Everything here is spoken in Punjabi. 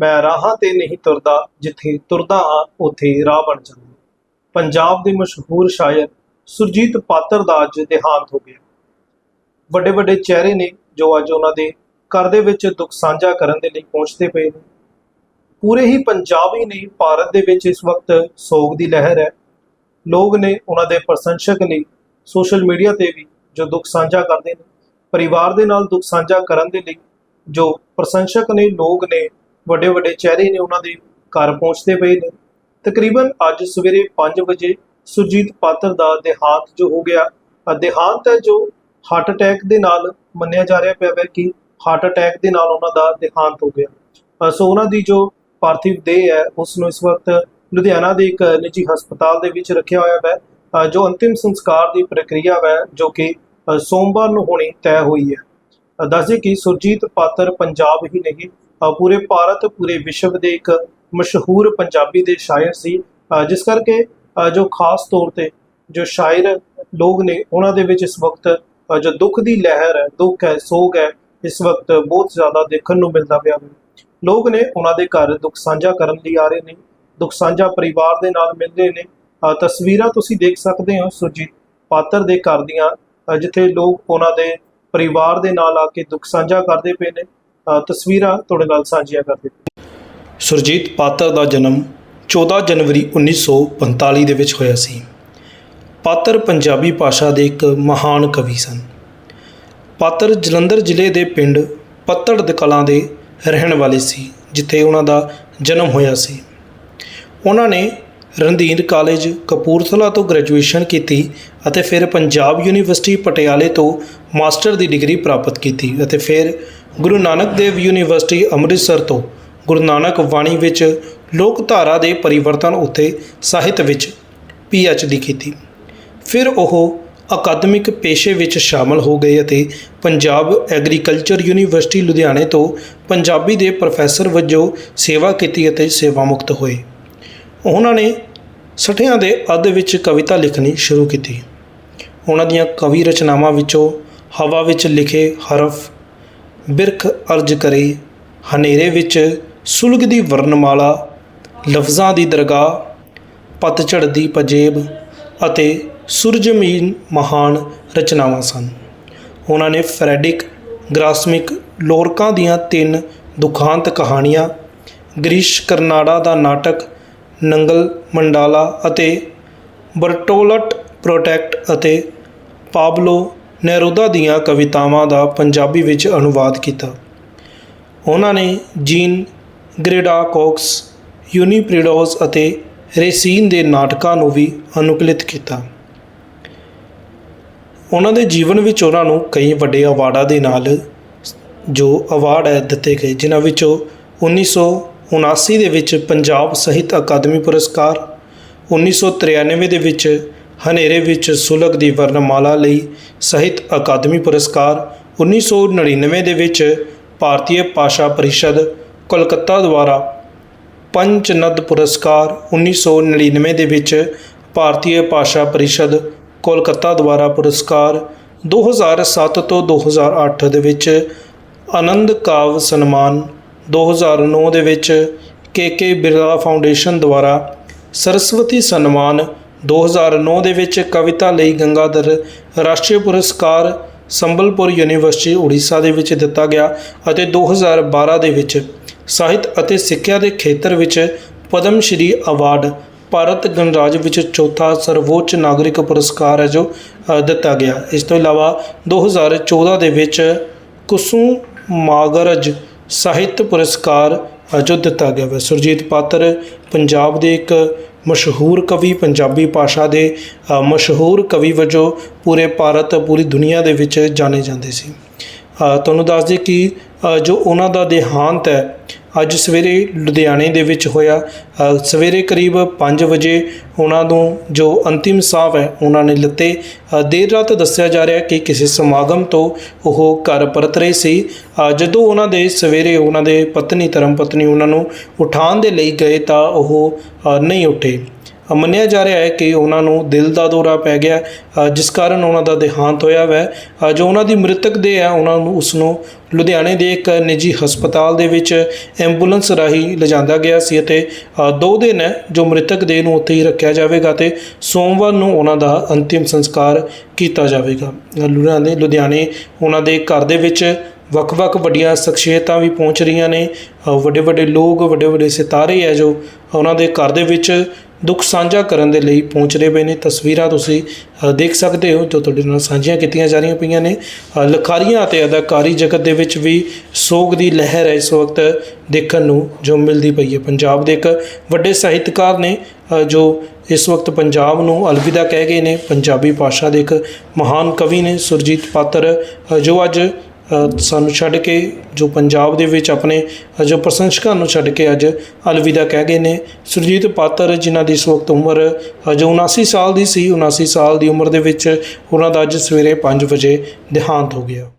ਮੈਂ ਰਾਹਾਂ ਤੇ ਨਹੀਂ ਤੁਰਦਾ, ਜਿੱਥੇ ਤੁਰਦਾ ਹਾਂ, ਉੱਥੇ ਰਾਹ ਬਣ ਜਾਂਦਾ। ਪੰਜਾਬ ਦੇ ਮਸ਼ਹੂਰ ਸ਼ਾਇਰ ਸੁਰਜੀਤ ਪਾਤਰ ਦਾ ਅੱਜ ਦੇਹਾਂਤ ਹੋ ਗਿਆ। ਵੱਡੇ ਵੱਡੇ ਚਿਹਰੇ ਨੇ ਜੋ ਅੱਜ ਉਹਨਾਂ ਦੇ ਘਰ ਦੇ ਵਿੱਚ ਦੁੱਖ ਸਾਂਝਾ ਕਰਨ ਦੇ ਲਈ ਪਹੁੰਚਦੇ ਪਏ ਨੇ। ਪੂਰੇ ਹੀ ਪੰਜਾਬ ਹੀ ਨਹੀਂ ਭਾਰਤ ਦੇ ਵਿੱਚ ਇਸ ਵਕਤ ਸੋਗ ਦੀ ਲਹਿਰ ਹੈ। ਲੋਕ ਨੇ ਉਹਨਾਂ ਦੇ ਪ੍ਰਸ਼ੰਸਕ ਲਈ ਸੋਸ਼ਲ ਮੀਡੀਆ ਤੇ ਵੀ ਜੋ ਦੁੱਖ ਸਾਂਝਾ ਕਰਦੇ ਨੇ, ਪਰਿਵਾਰ ਦੇ ਨਾਲ ਦੁੱਖ ਸਾਂਝਾ ਕਰਨ ਦੇ ਲਈ ਜੋ ਪ੍ਰਸ਼ੰਸਕ ਨੇ, ਲੋਕ ਨੇ ਵੱਡੇ ਵੱਡੇ ਚਿਹਰੇ ਨੇ ਉਹਨਾਂ ਦੇ ਘਰ ਪਹੁੰਚਦੇ ਪਏ ਨੇ। ਤਕਰੀਬਨ ਅੱਜ ਸਵੇਰੇ 5 ਵਜੇ ਸੁਰਜੀਤ ਪਾਤਰ ਦਾ ਦੇਹਾਂਤ ਜੋ ਹੋ ਗਿਆ ਦੇਹਾਂਤ ਹੈ ਜੋ ਹਾਰਟ ਅਟੈਕ ਦੇ ਨਾਲ ਮੰਨਿਆ ਜਾ ਰਿਹਾ ਪਿਆ ਹੈ ਕਿ ਹਾਰਟ ਅਟੈਕ ਦੇ ਨਾਲ ਉਹਨਾਂ ਦਾ ਦੇਹਾਂਤ ਹੋ ਗਿਆ। ਸੋ ਉਹਨਾਂ ਦੀ ਜੋ ਪਾਰਥਿਵ ਦੇਹ ਹੈ ਉਸ ਨੂੰ ਇਸ ਵਕਤ ਲੁਧਿਆਣਾ ਦੇ ਇੱਕ ਨਿੱਜੀ ਹਸਪਤਾਲ ਦੇ ਵਿੱਚ ਰੱਖਿਆ ਹੋਇਆ ਹੈ ਜੋ ਅੰਤਿਮ ਸੰਸਕਾਰ ਦੀ ਪ੍ਰਕਿਰਿਆ ਹੈ ਜੋ ਕਿ ਸੋਮਵਾਰ ਨੂੰ ਹੋਣੀ ਤੈਅ ਹੋਈ ਹੈ। ਅ ਦੱਸਦੇ ਕਿ ਸੁਰਜੀਤ ਪਾਤਰ ਪੰਜਾਬ ਹੀ ਨਹੀਂ ਪੂਰੇ ਭਾਰਤ, ਪੂਰੇ ਵਿਸ਼ਵ ਦੇ ਇੱਕ ਮਸ਼ਹੂਰ ਪੰਜਾਬੀ ਦੇ ਸ਼ਾਇਰ ਸੀ। ਜਿਸ ਕਰਕੇ ਜੋ ਖਾਸ ਤੌਰ ਤੇ ਜੋ ਸ਼ਾਇਰ ਲੋਕ ਨੇ, ਉਹਨਾਂ ਦੇ ਵਿੱਚ ਇਸ ਵਕਤ ਜੋ ਦੁੱਖ ਦੀ ਲਹਿਰ ਹੈ, ਦੁੱਖ ਹੈ, ਸੋਗ ਹੈ, ਇਸ ਵਕਤ ਬਹੁਤ ਜ਼ਿਆਦਾ ਦੇਖਣ ਨੂੰ ਮਿਲਦਾ ਪਿਆ ਹੈ। ਲੋਕ ਨੇ ਉਹਨਾਂ ਦੇ ਘਰ ਦੁੱਖ ਸਾਂਝਾ ਕਰਨ ਲਈ ਆ ਰਹੇ ਨੇ, ਦੁੱਖ ਸਾਂਝਾ ਪਰਿਵਾਰ ਦੇ ਨਾਲ ਮਿਲ ਰਹੇ ਨੇ। ਤਸਵੀਰਾਂ ਤੁਸੀਂ ਦੇਖ ਸਕਦੇ ਹੋ, ਸੁਰਜੀਤ ਪਾਤਰ ਦੇ ਘਰ ਦੀਆਂ ਜਿੱਥੇ ਲੋਕ ਉਹਨਾਂ ਦੇ ਪਰਿਵਾਰ ਦੇ ਨਾਲ ਆ ਕੇ ਦੁੱਖ ਸਾਂਝਾ ਕਰਦੇ ਪਏ ਨੇ। ਤਸਵੀਰਾਂ ਤੁਹਾਡੇ ਨਾਲ ਸਾਂਝੀਆਂ ਕਰ ਪਏ ਸੁਰਜੀਤ ਪਾਤਰ ਦਾ ਜਨਮ 14 ਜਨਵਰੀ 1945 ਦੇ ਵਿੱਚ ਹੋਇਆ ਸੀ। ਪਾਤਰ ਪੰਜਾਬੀ ਭਾਸ਼ਾ ਦੇ ਇੱਕ ਮਹਾਨ ਕਵੀ ਸਨ। ਪਾਤਰ ਜਲੰਧਰ ਜ਼ਿਲ੍ਹੇ ਦੇ ਪਿੰਡ ਪੱਤੜ ਦੇ ਕਲਾਂ ਦੇ ਰਹਿਣ ਵਾਲੇ ਸੀ, ਜਿੱਥੇ ਉਹਨਾਂ ਦਾ ਜਨਮ ਹੋਇਆ ਸੀ। ਉਹਨਾਂ ਨੇ ਰਣਧੀਰ ਕਾਲਜ ਕਪੂਰਥਲਾ ਤੋਂ ਗ੍ਰੈਜੂਏਸ਼ਨ ਕੀਤੀ ਅਤੇ ਫਿਰ ਪੰਜਾਬ ਯੂਨੀਵਰਸਿਟੀ ਪਟਿਆਲੇ ਤੋਂ ਮਾਸਟਰ ਦੀ ਡਿਗਰੀ ਪ੍ਰਾਪਤ ਕੀਤੀ ਅਤੇ ਫਿਰ ਗੁਰੂ ਨਾਨਕ ਦੇਵ ਯੂਨੀਵਰਸਿਟੀ ਅੰਮ੍ਰਿਤਸਰ ਤੋਂ ਗੁਰੂ ਨਾਨਕ ਬਾਣੀ ਵਿੱਚ ਲੋਕਧਾਰਾ ਦੇ ਪਰਿਵਰਤਨ ਉੱਤੇ ਸਾਹਿਤ ਵਿੱਚ ਡੀ ਕੀਤੀ। ਫਿਰ ਉਹ ਅਕਾਦਮਿਕ ਪੇਸ਼ੇ ਵਿੱਚ ਸ਼ਾਮਲ ਹੋ ਗਏ ਅਤੇ ਪੰਜਾਬ ਐਗਰੀਕਲਚਰ ਯੂਨੀਵਰਸਿਟੀ ਲੁਧਿਆਣੇ ਤੋਂ ਪੰਜਾਬੀ ਦੇ ਪ੍ਰੋਫੈਸਰ ਵਜੋਂ ਸੇਵਾ ਕੀਤੀ ਅਤੇ ਸੇਵਾ ਮੁਕਤ ਹੋਏ। ਉਹਨਾਂ ਨੇ ਸਠਿਆਂ ਦੇ ਅੱਧ ਵਿੱਚ ਕਵਿਤਾ ਲਿਖਣੀ ਸ਼ੁਰੂ ਕੀਤੀ। ਉਹਨਾਂ ਦੀਆਂ ਕਵੀ ਰਚਨਾਵਾਂ ਵਿੱਚੋਂ ਹਵਾ ਵਿੱਚ ਲਿਖੇ ਹਰਫ ਬਿਰਖ ਅਰਜ ਕਰੇ, ਹਨੇਰੇ ਵਿੱਚ ਸੁਲਗਦੀ ਵਰਨਮਾਲਾ ਲਫ਼ਜ਼ਾਂ ਦੀ ਦਰਗਾਹ ਪਤਝੜ ਦੀ ਪਜੇਬ ਅਤੇ ਸੁਰਜਮੀਨ ਮਹਾਨ ਰਚਨਾਵਾਂ ਸਨ। ਉਹਨਾਂ ਨੇ ਫਰੈਡਿਕ, ਗ੍ਰਾਸਮਿਕ ਲੋਰਕਾਂ ਦੀਆਂ ਤਿੰਨ ਦੁਖਾਂਤ ਕਹਾਣੀਆਂ, ਗ੍ਰੀਸ਼ ਕਰਨਾੜਾ ਦਾ ਨਾਟਕ, ਨੰਗਲ ਮੰਡਾਲਾ ਅਤੇ ਬਰਟੋਲਟ ਪ੍ਰੋਟੈਕਟ ਅਤੇ ਪਾਬਲੋ ਨਹਿਰੂਦਾ ਦੀਆਂ ਕਵਿਤਾਵਾਂ ਦਾ ਪੰਜਾਬੀ ਵਿੱਚ ਅਨੁਵਾਦ ਕੀਤਾ। ਉਹਨਾਂ ਨੇ ਜੀਨ ਗ੍ਰੇਡਾਕੋਕਸ ਯੂਨੀਪ੍ਰੀਡੋਸ ਅਤੇ ਰੇਸੀਨ ਦੇ ਨਾਟਕਾਂ ਨੂੰ ਵੀ ਅਨੁਕੂਲਿਤ ਕੀਤਾ। ਉਹਨਾਂ ਦੇ ਜੀਵਨ ਵਿੱਚ ਉਹਨਾਂ ਨੂੰ ਕਈ ਵੱਡੇ ਅਵਾਰਡਾਂ ਦੇ ਨਾਲ ਜੋ ਅਵਾਰਡ ਹੈ ਦਿੱਤੇ ਗਏ, ਜਿਨ੍ਹਾਂ ਵਿੱਚੋਂ 1979 ਦੇ ਵਿੱਚ ਪੰਜਾਬ ਸਾਹਿਤ ਅਕਾਦਮੀ ਪੁਰਸਕਾਰ 1993 ਦੇ ਵਿੱਚ ਹਨੇਰੇ ਵਿੱਚ ਸੁਲਗ ਦੀ ਵਰਨਮਾਲਾ ਲਈ ਸਾਹਿਤ ਅਕਾਦਮੀ ਪੁਰਸਕਾਰ 1999 ਦੇ ਵਿੱਚ ਭਾਰਤੀ ਭਾਸ਼ਾ ਪਰਿਸ਼ਦ ਕੋਲਕਾਤਾ ਦੁਆਰਾ ਪੰਚਨਦ ਪੁਰਸਕਾਰ 1999 ਦੇ ਵਿੱਚ ਭਾਰਤੀ ਭਾਸ਼ਾ ਪਰਿਸ਼ਦ ਕੋਲਕਾਤਾ ਦੁਆਰਾ ਪੁਰਸਕਾਰ 2007 ਤੋਂ 2008 ਦੇ ਵਿੱਚ ਆਨੰਦ ਕਾਵ ਸਨਮਾਨ 2009 ਦੇ ਵਿੱਚ ਕੇਕੇ ਬਿਰਲਾ ਫਾਊਂਡੇਸ਼ਨ ਦੁਆਰਾ ਸਰਸਵਤੀ ਸਨਮਾਨ 2009 ਦੇ ਵਿੱਚ ਕਵਿਤਾ ਲਈ ਗੰਗਾਧਰ ਰਾਸ਼ਟਰੀ ਪੁਰਸਕਾਰ ਸੰਬਲਪੁਰ ਯੂਨੀਵਰਸਿਟੀ ਉੜੀਸਾ ਦੇ ਵਿੱਚ ਦਿੱਤਾ ਗਿਆ ਅਤੇ 2012 ਦੇ ਵਿੱਚ ਸਾਹਿਤ ਅਤੇ ਸਿੱਖਿਆ ਦੇ ਖੇਤਰ ਵਿੱਚ ਪਦਮ ਸ਼੍ਰੀ ਅਵਾਰਡ ਭਾਰਤ ਗਣਰਾਜ ਵਿੱਚ ਚੌਥਾ ਸਰਵੋੱਚ ਨਾਗਰਿਕ ਪੁਰਸਕਾਰ ਹੈ ਜੋ ਦਿੱਤਾ ਗਿਆ। ਇਸ ਤੋਂ ਇਲਾਵਾ 2014 ਦੇ ਵਿੱਚ ਕੁਸੂ ਮਾਗਰਜ ਸਾਹਿਤ ਪੁਰਸਕਾਰ ਅ, ਜੋ ਦਿੱਤਾ ਗਿਆ ਹੈ। ਸੁਰਜੀਤ ਪਾਤਰ ਪੰਜਾਬ ਦੇ ਇੱਕ ਮਸ਼ਹੂਰ ਕਵੀ ਪੰਜਾਬੀ ਭਾਸ਼ਾ ਦੇ ਮਸ਼ਹੂਰ ਕਵੀ ਵਜੋਂ ਪੂਰੇ ਭਾਰਤ ਪੂਰੀ ਦੁਨੀਆ ਦੇ ਵਿੱਚ ਜਾਣੇ ਜਾਂਦੇ ਸੀ। ਤੁਹਾਨੂੰ ਦੱਸ ਦਈਏ ਕਿ ਜੋ ਉਹਨਾਂ ਦਾ ਦੇਹਾਂਤ ਹੈ ਅੱਜ ਸਵੇਰੇ ਲੁਧਿਆਣੇ ਦੇ ਵਿੱਚ ਹੋਇਆ ਸਵੇਰੇ ਕਰੀਬ 5 ਵਜੇ ਉਹਨਾਂ ਨੂੰ ਜੋ ਅੰਤਿਮ ਸਾਹ ਹੈ, ਉਹਨਾਂ ਨੇ ਲਿੱਤੇ ਦੇਰ ਰਾਤ ਦੱਸਿਆ ਜਾ ਰਿਹਾ ਕਿ ਕਿਸੇ ਸਮਾਗਮ ਤੋਂ ਉਹ ਘਰ ਪਰਤ ਰਹੇ ਸੀ। ਜਦੋਂ ਉਹਨਾਂ ਦੇ ਸਵੇਰੇ ਉਹਨਾਂ ਦੇ ਪਤਨੀ, ਧਰਮ ਪਤਨੀ ਉਹਨਾਂ ਨੂੰ ਉਠਾਉਣ ਦੇ ਲਈ ਗਏ ਤਾਂ ਉਹ ਨਹੀਂ ਉੱਠੇ। ਮੰਨਿਆ ਜਾ ਰਿਹਾ ਹੈ ਕਿ ਉਹਨਾਂ ਨੂੰ ਦਿਲ ਦਾ ਦੌਰਾ ਪੈ ਗਿਆ ਜਿਸ ਕਾਰਨ ਉਹਨਾਂ ਦਾ ਦੇਹਾਂਤ ਹੋਇਆ ਵੈ। ਜੋ ਉਹਨਾਂ ਦੀ ਮ੍ਰਿਤਕ ਦੇ ਹੈ, ਉਹਨਾਂ ਨੂੰ ਉਸ ਨੂੰ ਲੁਧਿਆਣੇ ਦੇ ਇੱਕ ਨਿੱਜੀ ਹਸਪਤਾਲ ਦੇ ਵਿੱਚ ਐਂਬੂਲੈਂਸ ਰਾਹੀਂ ਲਿਜਾਂਦਾ ਗਿਆ ਸੀ ਅਤੇ ਦੋ ਦਿਨ ਹੈ ਜੋ ਮ੍ਰਿਤਕ ਦੇ ਨੂੰ ਉੱਥੇ ਹੀ ਰੱਖਿਆ ਜਾਵੇਗਾ ਤੇ ਸੋਮਵਾਰ ਨੂੰ ਉਹਨਾਂ ਦਾ ਅੰਤਿਮ ਸੰਸਕਾਰ ਕੀਤਾ ਜਾਵੇਗਾ। ਲੁਧਿਆਣੇ ਲੁਧਿਆਣੇ ਉਹਨਾਂ ਦੇ ਘਰ ਦੇ ਵਿੱਚ ਵੱਖ-ਵੱਖ ਵੱਡੀਆਂ ਸ਼ਖਸੀਅਤਾਂ ਵੀ ਪਹੁੰਚ ਰਹੀਆਂ ਨੇ। ਵੱਡੇ-ਵੱਡੇ ਲੋਕ, ਵੱਡੇ-ਵੱਡੇ ਸਿਤਾਰੇ ਹੈ ਜੋ ਉਹਨਾਂ ਦੇ ਘਰ ਦੇ ਵਿੱਚ ਦੁੱਖ ਸਾਂਝਾ ਕਰਨ ਦੇ ਲਈ ਪਹੁੰਚਦੇ ਪਏ ਨੇ। ਤਸਵੀਰਾਂ ਤੁਸੀਂ ਦੇਖ ਸਕਦੇ ਹੋ ਜੋ ਤੁਹਾਡੇ ਨਾਲ ਸਾਂਝੀਆਂ ਕੀਤੀਆਂ ਜਾ ਰਹੀਆਂ ਪਈਆਂ ਨੇ। ਲਖਾਰੀਆਂ ਅਤੇ ਅਦਾਕਾਰੀ ਜਗਤ ਦੇ ਵਿੱਚ ਵੀ ਸੋਗ ਦੀ ਲਹਿਰ ਹੈ ਇਸ ਵਕਤ ਦੇਖਣ ਨੂੰ ਜੋ ਮਿਲਦੀ ਪਈ ਹੈ। ਪੰਜਾਬ ਦੇ ਇੱਕ ਵੱਡੇ ਸਾਹਿਤਕਾਰ ਨੇ ਜੋ ਇਸ ਵਕਤ ਪੰਜਾਬ ਨੂੰ ਅਲਵਿਦਾ ਕਹਿ ਗਏ ਨੇ। ਪੰਜਾਬੀ ਭਾਸ਼ਾ ਦੇ ਇੱਕ ਮਹਾਨ ਕਵੀ ਨੇ ਸੁਰਜੀਤ ਪਾਤਰ ਜੋ ਅੱਜ ਸਾਨੂੰ ਛੱਡ ਕੇ ਜੋ ਪੰਜਾਬ ਦੇ ਵਿੱਚ ਆਪਣੇ ਜੋ ਪ੍ਰਸ਼ੰਸਕਾਂ ਨੂੰ ਛੱਡ ਕੇ ਅੱਜ ਅਲਵਿਦਾ ਕਹਿ ਗਏ ਨੇ। ਸੁਰਜੀਤ ਪਾਤਰ ਜਿਨ੍ਹਾਂ ਦੀ ਇਸ ਵਕਤ ਉਮਰ ਜੋ 79 ਸਾਲ ਦੀ ਸੀ 79 ਸਾਲ ਦੀ ਉਮਰ ਦੇ ਵਿੱਚ ਉਹਨਾਂ ਦਾ ਅੱਜ ਸਵੇਰੇ 5 ਵਜੇ ਦੇਹਾਂਤ ਹੋ ਗਿਆ।